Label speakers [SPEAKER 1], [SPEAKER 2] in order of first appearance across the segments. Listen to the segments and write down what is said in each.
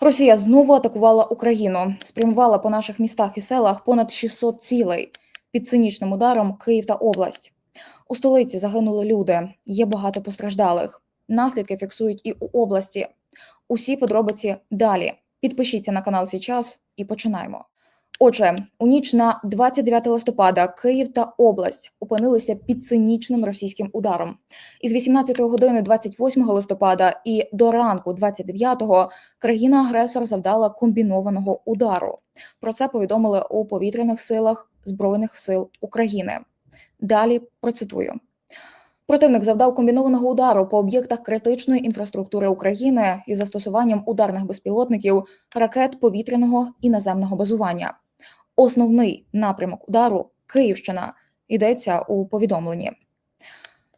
[SPEAKER 1] Росія знову атакувала Україну, спрямувала по наших містах і селах понад 600 цілей під цинічним ударом Київ та область. У столиці загинули люди, є багато постраждалих. Наслідки фіксують і у області. Усі подробиці далі. Підпишіться на канал «Сейчас» і починаємо. Отже, у ніч на 29 листопада Київ та область опинилися під цинічним російським ударом. Із 18 години 28 листопада і до ранку 29-го країна-агресор завдала комбінованого удару. Про це повідомили у повітряних силах Збройних сил України. Далі процитую. Противник завдав комбінованого удару по об'єктах критичної інфраструктури України із застосуванням ударних безпілотників, ракет повітряного і наземного базування. Основний напрямок удару Київщина йдеться у повідомленні.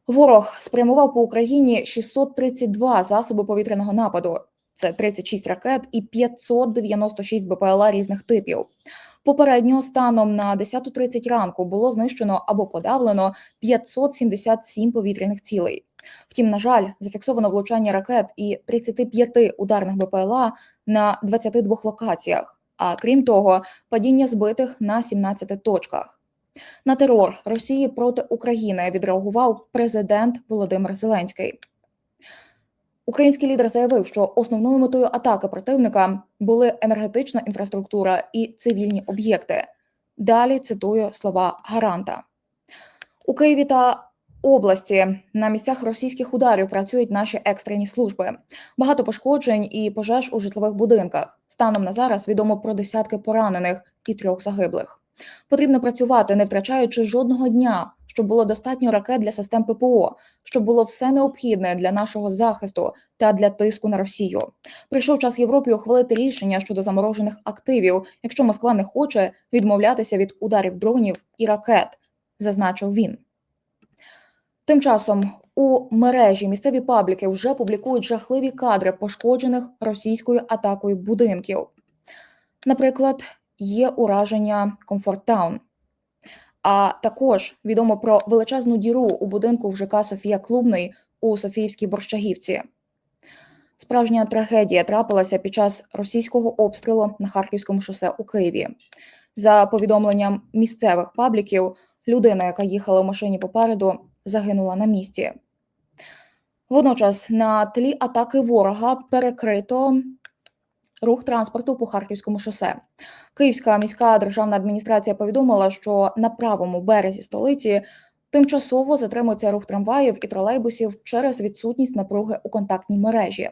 [SPEAKER 1] Ворог спрямував по Україні 632 засоби повітряного нападу. Це 36 ракет і 596 БПЛА різних типів. Попередньо станом на 10.30 ранку було знищено або подавлено 577 повітряних цілей. Втім, на жаль, зафіксовано влучання ракет і 35 ударних БПЛА на 22 локаціях. А крім того, падіння збитих на 17 точках. На терор Росії проти України відреагував президент Володимир Зеленський. Український лідер заявив, що основною метою атаки противника були енергетична інфраструктура і цивільні об'єкти. Далі цитую слова гаранта у Києві та області на місцях російських ударів працюють наші екстрені служби. Багато пошкоджень і пожеж у житлових будинках. Станом на зараз відомо про десятки поранених і трьох загиблих. Потрібно працювати, не втрачаючи жодного дня, щоб було достатньо ракет для систем ППО, щоб було все необхідне для нашого захисту та для тиску на Росію. Прийшов час Європі ухвалити рішення щодо заморожених активів, якщо Москва не хоче відмовлятися від ударів дронів і ракет, зазначив він. Тим часом у мережі місцеві пабліки вже публікують жахливі кадри пошкоджених російською атакою будинків. Наприклад, є ураження Комфорттаун. А також відомо про величезну діру у будинку в ЖК Софія Клубний у Софіївській Борщагівці. Справжня трагедія трапилася під час російського обстрілу на Харківському шосе у Києві. За повідомленням місцевих пабліків, людина, яка їхала в машині попереду, загинула на місці. Водночас на тлі атаки ворога перекрито рух транспорту по Харківському шосе. Київська міська державна адміністрація повідомила, що на правому березі столиці тимчасово затримується рух трамваїв і тролейбусів через відсутність напруги у контактній мережі.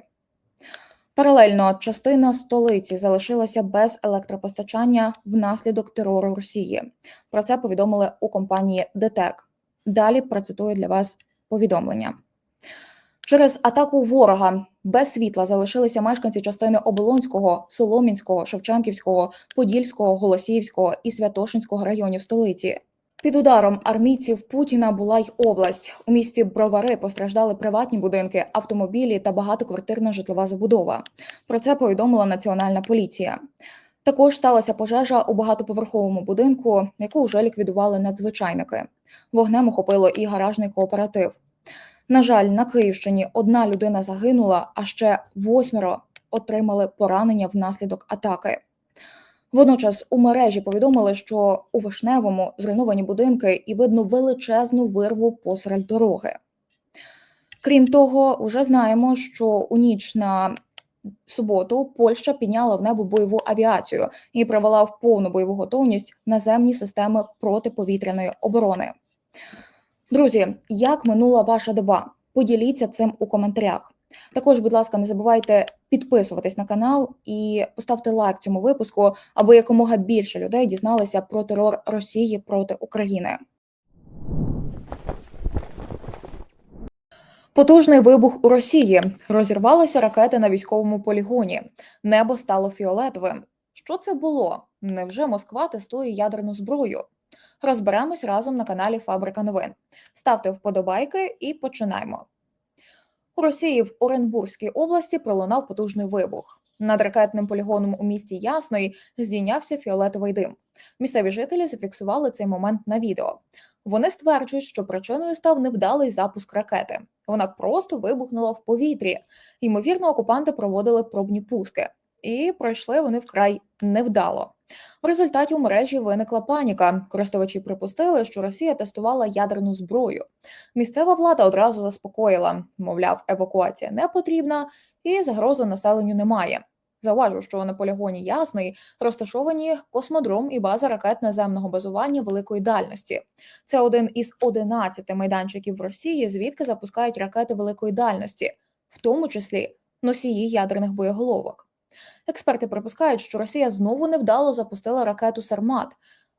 [SPEAKER 1] Паралельно частина столиці залишилася без електропостачання внаслідок терору Росії. Про це повідомили у компанії ДТЕК. Далі процитую для вас повідомлення. Через атаку ворога без світла залишилися мешканці частини Оболонського, Соломінського, Шевченківського, Подільського, Голосіївського і Святошинського районів столиці. Під ударом армійців Путіна була й область. У місті Бровари постраждали приватні будинки, автомобілі та багатоквартирна житлова забудова. Про це повідомила Національна поліція. Також сталася пожежа у багатоповерховому будинку, яку вже ліквідували надзвичайники. Вогнем охопило і гаражний кооператив. На жаль, на Київщині одна людина загинула, а ще восьмеро отримали поранення внаслідок атаки. Водночас у мережі повідомили, що у Вишневому зруйновані будинки і видно величезну вирву посеред дороги. Крім того, вже знаємо, що у ніч на суботу Польща підняла в небо бойову авіацію і привела в повну бойову готовність наземні системи протиповітряної оборони. Друзі, як минула ваша доба? Поділіться цим у коментарях. Також, будь ласка, не забувайте підписуватись на канал і поставте лайк цьому випуску, аби якомога більше людей дізналися про терор Росії проти України. Потужний вибух у Росії розірвалися ракети на військовому полігоні. Небо стало фіолетовим. Що це було? Невже Москва тестує ядерну зброю? Розберемось разом на каналі Фабрика новин. Ставте вподобайки і починаємо. У Росії в Оренбурзькій області пролунав потужний вибух. Над ракетним полігоном у місті Ясний здійнявся фіолетовий дим. Місцеві жителі зафіксували цей момент на відео. Вони стверджують, що причиною став невдалий запуск ракети. Вона просто вибухнула в повітрі. Ймовірно, окупанти проводили пробні пуски. і пройшли вони вкрай невдало. В результаті у мережі виникла паніка. Користувачі припустили, що Росія тестувала ядерну зброю. Місцева влада одразу заспокоїла, мовляв, евакуація не потрібна і загрози населенню немає. Зауважу, що на полігоні Ясний розташовані космодром і база ракет наземного базування великої дальності. Це один із 11 майданчиків в Росії, звідки запускають ракети великої дальності, в тому числі носії ядерних боєголовок. Експерти припускають, що Росія знову невдало запустила ракету Сармат.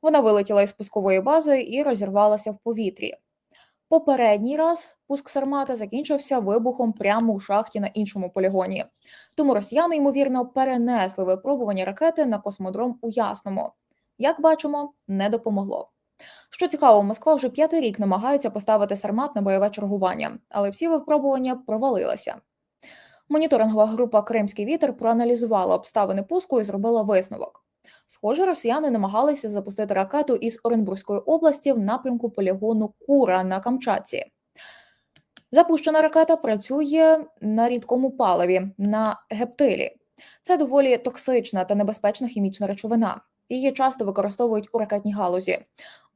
[SPEAKER 1] Вона вилетіла із пускової бази і розірвалася в повітрі. Попередній раз пуск Сармата закінчився вибухом прямо у шахті на іншому полігоні. Тому росіяни, ймовірно, перенесли випробування ракети на космодром у Ясному. Як бачимо, не допомогло. Що цікаво, Москва вже п'ятий рік намагається поставити Сармат на бойове чергування, але всі випробування провалилися. Моніторингова група Кримський вітер проаналізувала обставини пуску і зробила висновок. Схоже, росіяни намагалися запустити ракету із Оренбурзької області в напрямку полігону Кура на Камчатці. Запущена ракета працює на рідкому паливі на гептилі. Це доволі токсична та небезпечна хімічна речовина. Її часто використовують у ракетній галузі,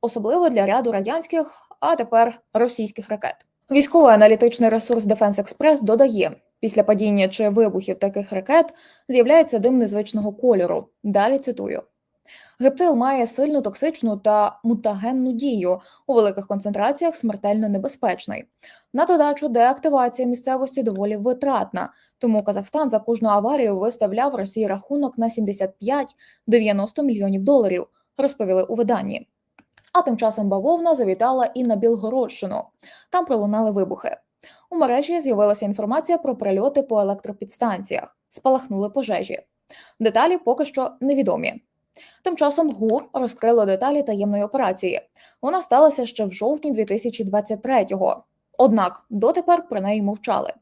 [SPEAKER 1] особливо для ряду радянських, а тепер російських ракет. Військовий аналітичний ресурс Defense Express додає, після падіння чи вибухів таких ракет з'являється дим незвичного кольору. Далі цитую. Гептил має сильну токсичну та мутагенну дію у великих концентраціях смертельно небезпечний. На додачу деактивація місцевості доволі витратна, тому Казахстан за кожну аварію виставляв Росії рахунок на 75-90 мільйонів доларів, розповіли у виданні. А тим часом бавовна завітала і на Білгородщину. Там пролунали вибухи. У мережі з'явилася інформація про прильоти по електропідстанціях, спалахнули пожежі. Деталі поки що невідомі. Тим часом ГУР розкрило деталі таємної операції. Вона сталася ще в жовтні 2023-го. Однак дотепер про неї мовчали.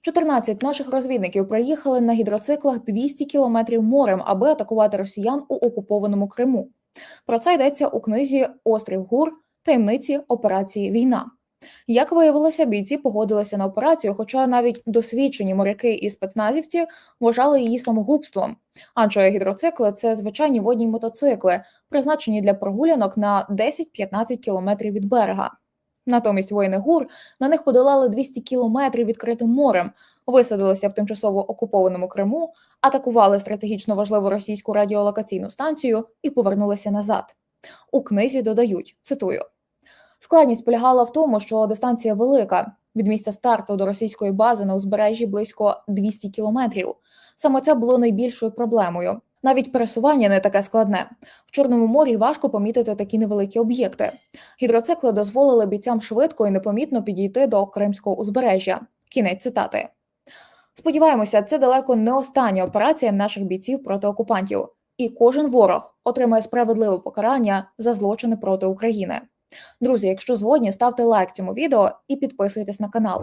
[SPEAKER 1] 14 наших розвідників приїхали на гідроциклах 200 кілометрів морем, аби атакувати росіян у окупованому Криму. Про це йдеться у книзі Острів Гур таємниці операції Війна. Як виявилося, бійці погодилися на операцію, хоча навіть досвідчені моряки і спецназівці вважали її самогубством. Адже гідроцикли це звичайні водні мотоцикли, призначені для прогулянок на 10-15 кілометрів від берега. Натомість воїни ГУР на них подолали 200 кілометрів відкритим морем, висадилися в тимчасово окупованому Криму, атакували стратегічно важливу російську радіолокаційну станцію і повернулися назад. У книзі додають цитую. Складність полягала в тому, що дистанція велика від місця старту до російської бази на узбережжі близько 200 кілометрів. Саме це було найбільшою проблемою. Навіть пересування не таке складне. В Чорному морі важко помітити такі невеликі об'єкти. Гідроцикли дозволили бійцям швидко і непомітно підійти до кримського узбережжя. Кінець цитати. Сподіваємося, це далеко не остання операція наших бійців проти окупантів, і кожен ворог отримає справедливе покарання за злочини проти України. Друзі, якщо згодні, ставте лайк цьому відео і підписуйтесь на канал.